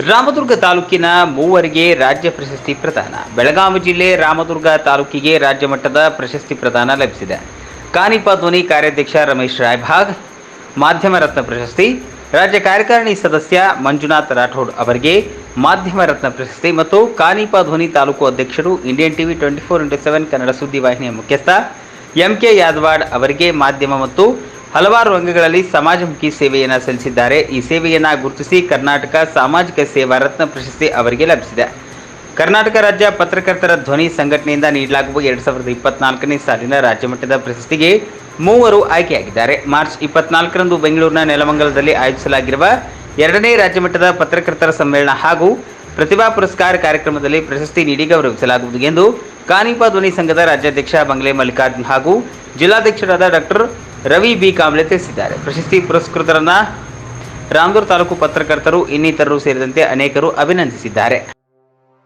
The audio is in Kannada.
ರಾಮದುರ್ಗ ತಾಲೂಕಿನ ಮೂವರಿಗೆ ರಾಜ್ಯ ಪ್ರಶಸ್ತಿ ಪ್ರದಾನ. ಬೆಳಗಾವಿ ಜಿಲ್ಲೆ ರಾಮದುರ್ಗ ತಾಲೂಕಿಗೆ ರಾಜ್ಯ ಮಟ್ಟದ ಪ್ರಶಸ್ತಿ ಪ್ರದಾನ ಲಭಿಸಿದೆ. ಕಾನಿಪ ಧ್ವನಿ ಕಾರ್ಯಾಧ್ಯಕ್ಷ ರಮೇಶ್ ರಾಯ್ಭಾಗ್. ಮಾಧ್ಯಮ ರತ್ನ ಪ್ರಶಸ್ತಿ, ರಾಜ್ಯ ಕಾರ್ಯಕಾರಿಣಿ ಸದಸ್ಯ ಮಂಜುನಾಥ್ ರಾಠೋಡ್ ಅವರಿಗೆ ಮಾಧ್ಯಮ ರತ್ನ ಪ್ರಶಸ್ತಿ ಮತ್ತು ಕಾನಿಪ ಧ್ವನಿ ತಾಲೂಕು ಅಧ್ಯಕ್ಷರು Indian TV twenty four into seven Kannada ಸುದ್ದಿವಾಹಿನಿಯ ಮುಖ್ಯಸ್ಥ ಎಂಕೆ ಯಾದವಾಡ್ ಅವರಿಗೆ ಮಾಧ್ಯಮ ಮತ್ತು ಹಲವಾರು ರಂಗಗಳಲ್ಲಿ ಸಮಾಜಮುಖಿ ಸೇವೆಯನ್ನು ಸಲ್ಲಿಸಿದ್ದಾರೆ. ಈ ಸೇವೆಯನ್ನು ಗುರುತಿಸಿ ಕರ್ನಾಟಕ ಸಾಮಾಜಿಕ ಸೇವಾ ರತ್ನ ಪ್ರಶಸ್ತಿ ಅವರಿಗೆ ಲಭಿಸಿದೆ. ಕರ್ನಾಟಕ ರಾಜ್ಯ ಪತ್ರಕರ್ತರ ಧ್ವನಿ ಸಂಘಟನೆಯಿಂದ ನೀಡಲಾಗುವ ಎರಡು ಸಾವಿರದ ಇಪ್ಪತ್ನಾಲ್ಕನೇ ಸಾಲಿನ ರಾಜ್ಯಮಟ್ಟದ ಪ್ರಶಸ್ತಿಗೆ ಮೂವರು ಆಯ್ಕೆಯಾಗಿದ್ದಾರೆ. ಮಾರ್ಚ್ ಇಪ್ಪತ್ನಾಲ್ಕರಂದು ಬೆಂಗಳೂರಿನ ನೆಲಮಂಗಲದಲ್ಲಿ ಆಯೋಜಿಸಲಾಗಿರುವ ಎರಡನೇ ರಾಜ್ಯಮಟ್ಟದ ಪತ್ರಕರ್ತರ ಸಮ್ಮೇಳನ ಹಾಗೂ ಪ್ರತಿಭಾ ಪುರಸ್ಕಾರ ಕಾರ್ಯಕ್ರಮದಲ್ಲಿ ಪ್ರಶಸ್ತಿ ನೀಡಿ ಗೌರವಿಸಲಾಗುವುದು ಎಂದು ಕಾನಿಪಾ ಧ್ವನಿ ಸಂಘದ ರಾಜ್ಯಾಧ್ಯಕ್ಷ ಬಂಗ್ಲೆ ಮಲ್ಲಿಕಾರ್ಜುನ್ ಹಾಗೂ ಜಿಲ್ಲಾಧ್ಯಕ್ಷರಾದ ಡಾಕ್ಟರ್ ರವಿ ಬಿ ಕಾಂಬ್ಳೆ ತಿಳಿಸಿದ್ದಾರೆ. ಪ್ರಶಸ್ತಿ ಪುರಸ್ಕೃತರನ್ನ ರಾಮದೂರ್ ತಾಲೂಕು ಪತ್ರಕರ್ತರು ಇನ್ನಿತರರು ಸೇರಿದಂತೆ ಅನೇಕರು ಅಭಿನಂದಿಸಿದ್ದಾರೆ.